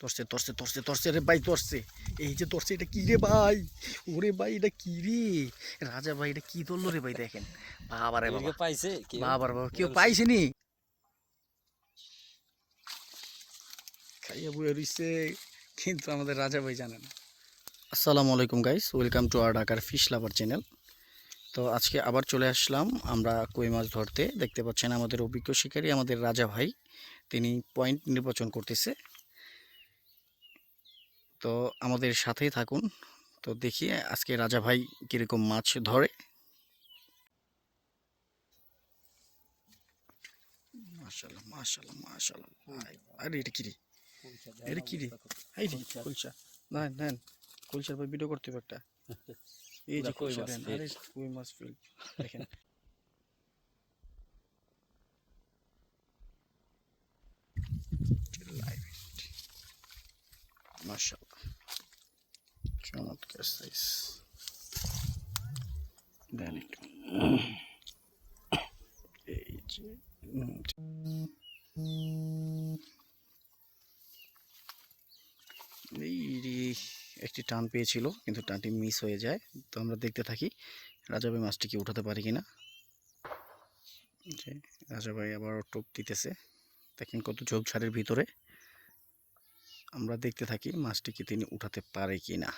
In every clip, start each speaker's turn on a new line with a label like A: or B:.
A: তরছে তরছে তরছে তরছে রে ভাই তরছে এই যে তরছে এটা কি রে ভাই? ওরে ভাই এটা কি রে? রাজা ভাই এটা কি ধরলো রে ভাই দেখেন। বাবা বাবা।
B: পাইছে? কেউ?
A: বাবার বাবা কেউ পাইছেনি? খাইয়া বইয়া রইছে কিন্তু আমাদের রাজা ভাই জানে না। আসসালামু আলাইকুম গাইস ওয়েলকাম টু আর ঢাকার ফিশ লাভার চ্যানেল তো আজকে আবার চলে আসলাম আমরা কই মাছ ধরতে। দেখতে পাচ্ছেন আমাদের অভিজ্ঞ শিকারী আমাদের রাজা ভাই। তিনি পয়েন্ট নির্বাচন করতেছে। তো আমাদের সাথেই থাকুন। তো দেখি আজকে রাজা ভাই কীরকম মাছ ধরে। মাশাল্লাহ মাশাল্লাহ মাশাল্লাহ আরে এটা এই রে কুলচা না নেন। কুলচার ভাই ভিডিও করতে হবে একটা। এই যে
B: কই মাছ
A: আরে কই মাছ ফিল? দেখেন। এই একটি টান পেয়েছিল, কিন্তু টানটি মিস হয়ে যায়। তো আমরা দেখতে থাকি রাজাভাই মাছটিকে উঠাতে পারি কিনা। রাজাভাই আবার টোপ দিতেছে। দেখেন কত ঝোপঝাড়ের ভিতরে। আমরা দেখতে থাকি মাছটিকে তিনি উঠাতে পারে কি না।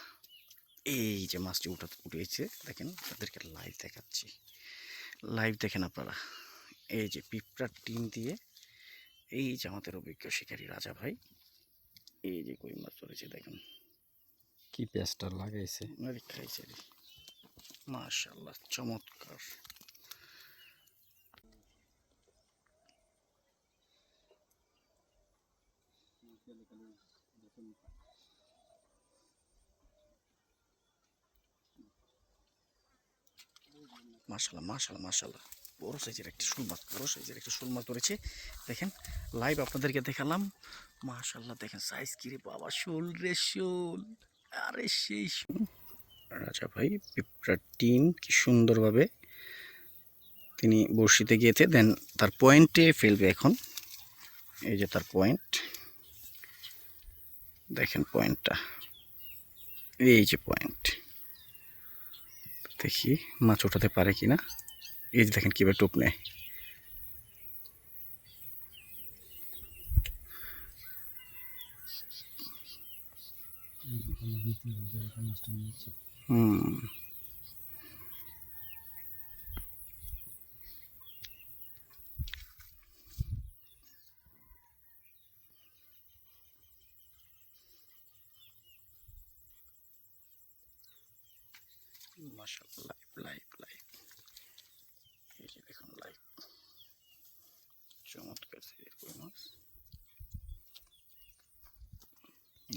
A: এই যে মাছটি উঠাতে উঠেছে দেখেন তাদেরকে লাইভ দেখাচ্ছি। লাইভ দেখেন আপনারা। এই যে পিঁপড়ার টিম দিয়ে এই যে আমাদের অভিজ্ঞ শিকারী রাজা ভাই এই যে কই মাছ ধরেছে দেখেন।
B: কি পেস্টার লাগাইছে?
A: আরে খাইছে রে। মাশাল্লাহ চমৎকার। মাশাল্লাহ মাশাল্লাহ মাশাল্লাহ বড় সাইজের একটি শোল মাছ, বড় সাইজের একটি শোল মাছ ধরেছে। দেখেন লাইভ আপনাদেরকে দেখালাম। মাশাল্লাহ দেখেন সাইজ কি রে বাবা, শোল রে শোল। আরে সেই রাজা ভাই পিঁপড়ার টিন, কি সুন্দরভাবে তিনি বড়শিতে গিয়েছে। দেন তার পয়েন্টে ফেলবে এখন। এই যে তার পয়েন্ট দেখেন পয়েন্টটা। এই যে পয়েন্ট। দেখি মাছ ওঠাতে পারে কি না। এই যে দেখেন কীভাবে টোপ নেয়। হুম। এই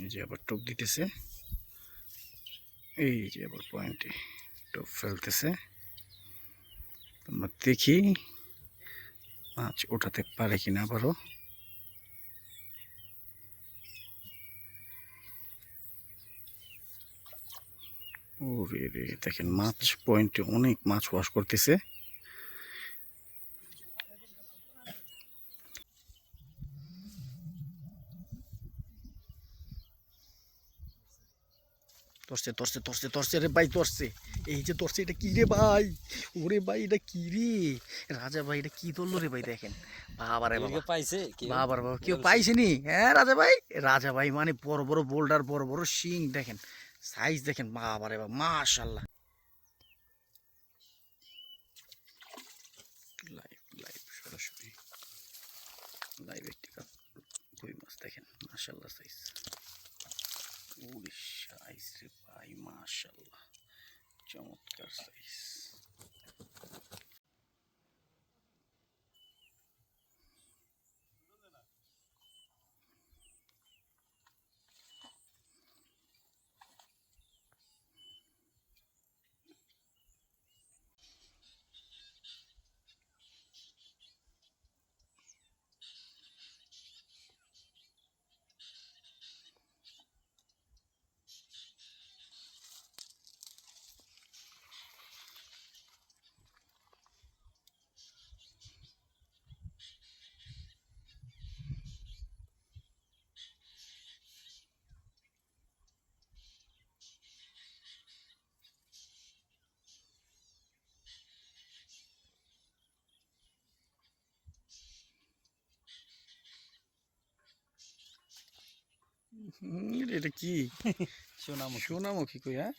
A: যে আবার টোপ দিতেছে। এই যে আবার পয়েন্টে টোপ ফেলতেছে। আমরা দেখি, মাছ ওঠাতে পারে কিনা আবারও। ওরে রে দেখেন মাছ পয়েন্টে অনেক মাছ ওয়াশ করতেছে। তরছে তরছে তরছে তরছে রে ভাই তরছে। এই যে তরছে এটা কি রে ভাই? ওরে ভাই এটা কি রে? রাজা ভাই এটা কি ধরলো রে ভাই দেখেন। বাবা রে বাবা।
B: পাইছে?
A: বাবার বাবা কেউ পাইছেনি হ্যাঁ রাজা ভাই? রাজা ভাই মানে বড় বড় বোল্ডার বড় বড় শিং দেখেন। সাইজ দেখেন, বাবারে বাবা মাশাল্লাহ লাইভ লাইভ সরাসরি। লাইভ একটি মাছ দেখেন মাশাল্লাহ সাইজ মাশাল্লাহ চমৎকার সাইজ এটা কি?
B: সোনামুখী।
A: সোনামুখী কই হ্যাঁ।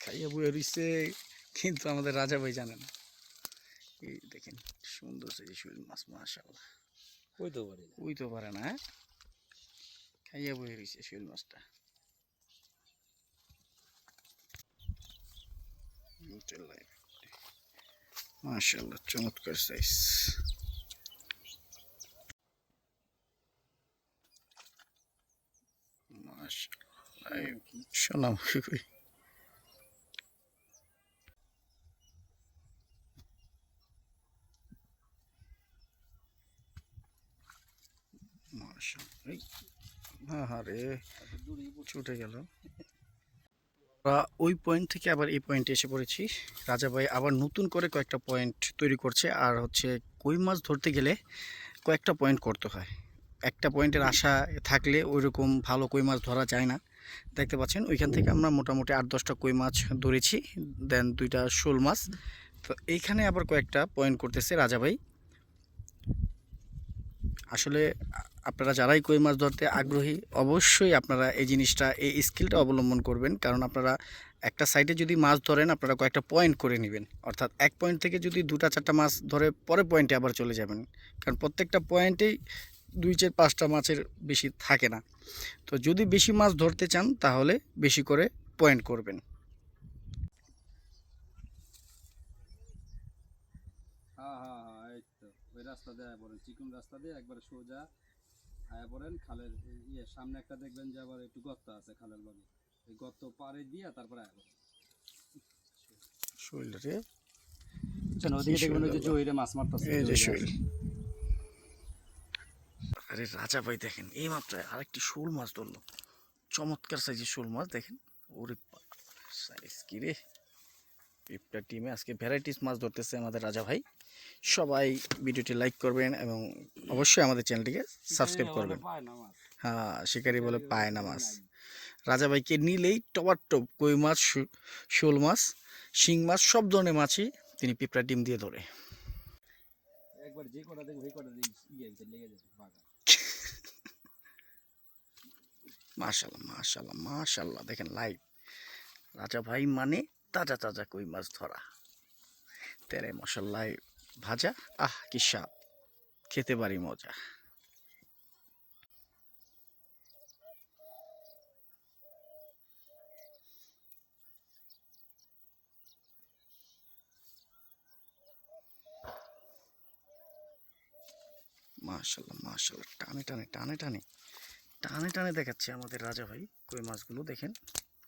A: খাইয়া বয়ে রইছে কিন্তু আমাদের রাজা ভাই জানে না। এই দেখেন সুন্দর সেই শৈল মাছ মাশাল্লাহ
B: ওই তো পারি
A: ওই তো পারে না হ্যাঁ? খাইয়া বয়ে রইছে শৈল মাছটা। মাশাল্লাহ চমৎকার সাইজ মাশাল্লাহ সোনামুখী মাশাল্লাহ এই, ছুটে গেল। ওই পয়েন্ট থেকে আবার এই পয়েন্টে এসে পড়েছি। রাজা ভাই আবার নতুন করে কয়েকটা পয়েন্ট তৈরি করছে আর হচ্ছে কই মাছ ধরতে গেলে কয়েকটা পয়েন্ট করতে হয়। একটা পয়েন্টের আশা থাকলে ওইরকম ভালো কই মাছ ধরা যায় না। দেখতে পাচ্ছেন ওইখান থেকে আমরা মোটামুটি আট দশটা কই মাছ ধরেছি দেন দুইটা শোল মাছ। তো এইখানে আবার কয়েকটা পয়েন্ট করতেছে রাজা ভাই। আসলে আপনারা যারাই কই মাছ ধরতে আগ্রহী, অবশ্যই আপনারা এই জিনিসটা, এই স্কিলটা অবলম্বন করবেন। কারণ আপনারা একটা সাইডে যদি মাছ ধরেন, আপনারা কয়েকটা পয়েন্ট করে নেবেন। অর্থাৎ এক পয়েন্ট থেকে যদি দুটা, চারটা মাছ ধরে পরে পয়েন্টে আবার চলে যাবেন। কারণ প্রত্যেকটা পয়েন্টেই দুই, চার, পাঁচটা মাছের বেশি থাকে না। তো যদি বেশি মাছ ধরতে চান, তাহলে বেশি করে পয়েন্ট করবেন।
B: হ্যাঁ হ্যাঁ হ্যাঁ এই তো। ওই রাস্তা দিয়ে পড়েন চিকুন রাস্তা দিয়ে একবারে সোজা আয়া পড়েন খালের ইয়ে সামনে একটা দেখবেন যে আবার একটু গর্ত আছে খালের লগে এই গর্ত পাড়ে দিয়ে তারপরে আয়া পড়েন।
A: শৈলরে
B: ওদিকে দেখবেন যে জহিরে মাছ মারতেছে
A: এই যে শৈল। আরে রাজা ভাই দেখেন এই মাত্রায় আরেকটি শোল মাছ ধরলো। চমৎকার সাইজের শোল মাছ দেখেন। ওরে সাইজ কি রে। পিপটা টিমে আজকে ভ্যারাইটিস মাছ ধরতেছে আমাদের রাজা ভাই। সবাই ভিডিওটি লাইক করবেন এবং অবশ্যই আমাদের চ্যানেলটিকে সাবস্ক্রাইব করবেন। হ্যাঁ শিকারি বলে পায় না মাছ রাজা ভাইকে নিলেই টপার টপ কই মাছ শোল মাছ শিং মাছ সব ধরনের মাছই তিনি পিঁপড়া ডিম দিয়ে ধরে।
B: একবার যে কটা দেখবে এই কটা লেগে যাবে
A: মাশাল্লাহ মাশাল্লাহ মাশাল্লাহ দেখেন লাইভ রাজা ভাই মানে তাজা তাজা কই মাছ ধরা। তেরে মশাল্লায় ভাজা? আহ, কি স্বাদ। খেতে পারি মজা। মাশাল্লাহ মাশাল্লাহ। টানে টানে টানে টানে। টানে টানে দেখাচ্ছে আমাদের রাজা ভাই কই মাছগুলো। দেখেন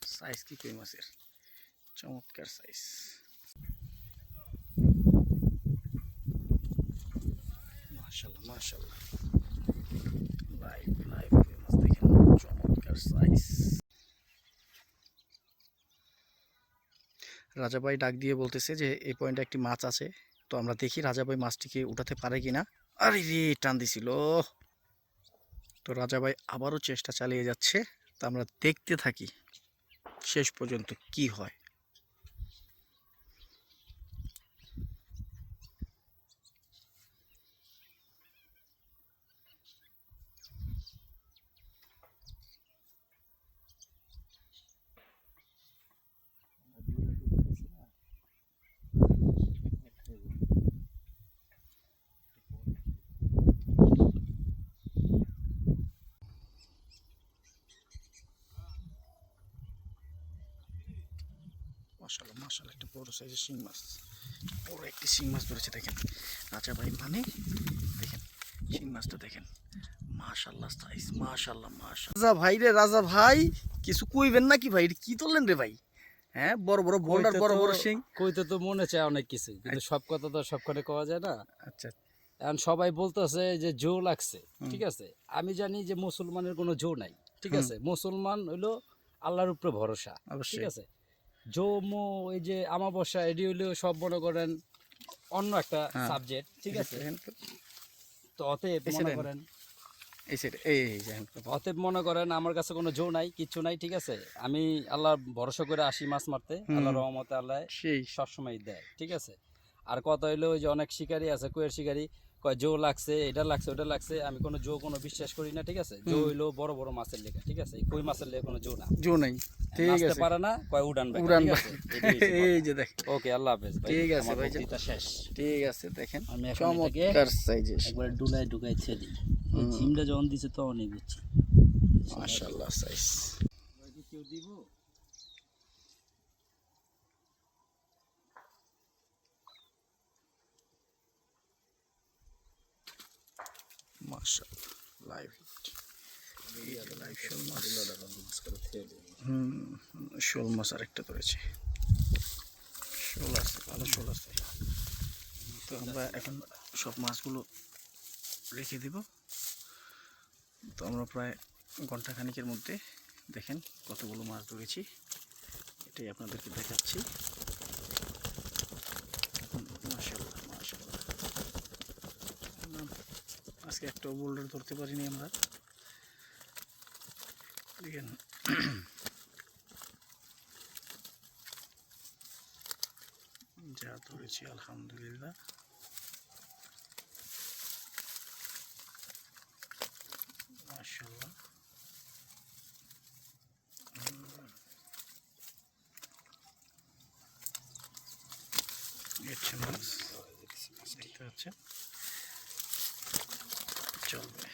A: সাইজ কি কই মাছের? চমৎকার সাইজ মাশাল্লাহ মাশাল্লাহ লাইভ লাইভ দেখেন চমৎকার সাইজ রাজা ভাই ডাক দিয়ে বলতেছে যে, এই পয়েন্টে একটি মাছ আছে। তো আমরা দেখি রাজা ভাই মাছটিকে উঠাতে পারে কিনা। আরে রে, টান দিছিল। তো রাজা ভাই আবারও চেষ্টা চালিয়ে যাচ্ছে। তা আমরা দেখতে থাকি। শেষ পর্যন্ত কি হয়। মাশাল্লাহ মাশাল্লাহ একটা বড় সাইজের শিং মাছ। বড় একটি শিং মাছ ধরেছে দেখেন। রাজা ভাই মানে দেখেন শিং মাছটা দেখেন। মাশাল্লাহ সাইজ মাশাল্লাহ মাশাল্লাহ রাজা ভাই রে রাজা ভাই কিছু কইবেন নাকি ভাই? কি তুললেন রে ভাই? হ্যাঁ বড় বড় বোল্ডার বড় বড় শিং?
B: কইতে তো মনে চায় অনেক কিছু কিন্তু সব কথা তো সবখানে কওয়া যায় না।
A: আচ্ছা।
B: এখন সবাই বলতেছে যে জো লাগছে ঠিক আছে? আমি জানি যে মুসলমানের কোনো জো নাই ঠিক আছে? মুসলমান হইল আল্লাহর উপরে ভরসা ঠিক আছে? জমো এই যে আমাবস্যা এটি হলেও সব মনে করেন অন্য একটা
A: হ্যাঁ।
B: সাবজেক্ট ঠিক আছে
A: তো,
B: অতএব মনে করেন। অতএব মনে করেন আমার কাছে কোনো জো নাই কিচ্ছু নাই ঠিক আছে আমি আল্লাহ ভরসা করে আসি মাছ মারতে। আল্লাহ রহমতে আল্লাহ
A: সেই
B: সবসময় দেয় ঠিক আছে আর কথা হইল ওই যে অনেক শিকারী আছে কুয়ের শিকারি কয় জো লাগছে এটা লাগছে ওটা লাগছে আমি কোনো জো কোনো বিশ্বাস করি না ঠিক আছে? জো হইল বড় বড় মাছের লেখা ঠিক আছে? কই মাছের লেখা কোনো জো না।
A: জো নাই। ঠিক আছে।
B: পারে না কয় উড়ান বেকা,
A: উড়ান
B: হচ্ছে
A: এই যে দেখ
B: ওকে আল্লাহ হাফেজ ভাই
A: ঠিক আছে ভাই।
B: বক্তৃতা শেষ।
A: ঠিক আছে দেখেন।
B: আমি এখন
A: চমৎকার সাইজের।
B: একবার ডুলাই ঢুকাই ছেড়ে
A: হুম।
B: জিমটা যখন দিছে তখনই বুঝছি।
A: মাশাআল্লাহ সাইজ
B: কেউ দিব?
A: মাশাআল্লাহ লাইভ শোল মাছ আরেকটা ধরেছে শোল ভালো শোল আছে তো আমরা এখন সব মাছগুলো রেখে দিব। তো আমরা প্রায় ঘন্টাখানিকের মধ্যে দেখেন কতগুলো মাছ ধরেছি। এটাই আপনাদেরকে দেখাচ্ছি। মাশাল্লাহ মাশাল্লাহ আজকে একটাও বোল্ডার ধরতে পারিনি আমরা। দেখেন। যা ধরেছি আলহামদুলিল্লাহ। মাশাল্লাহ দেখতে পাচ্ছেন চলবে এই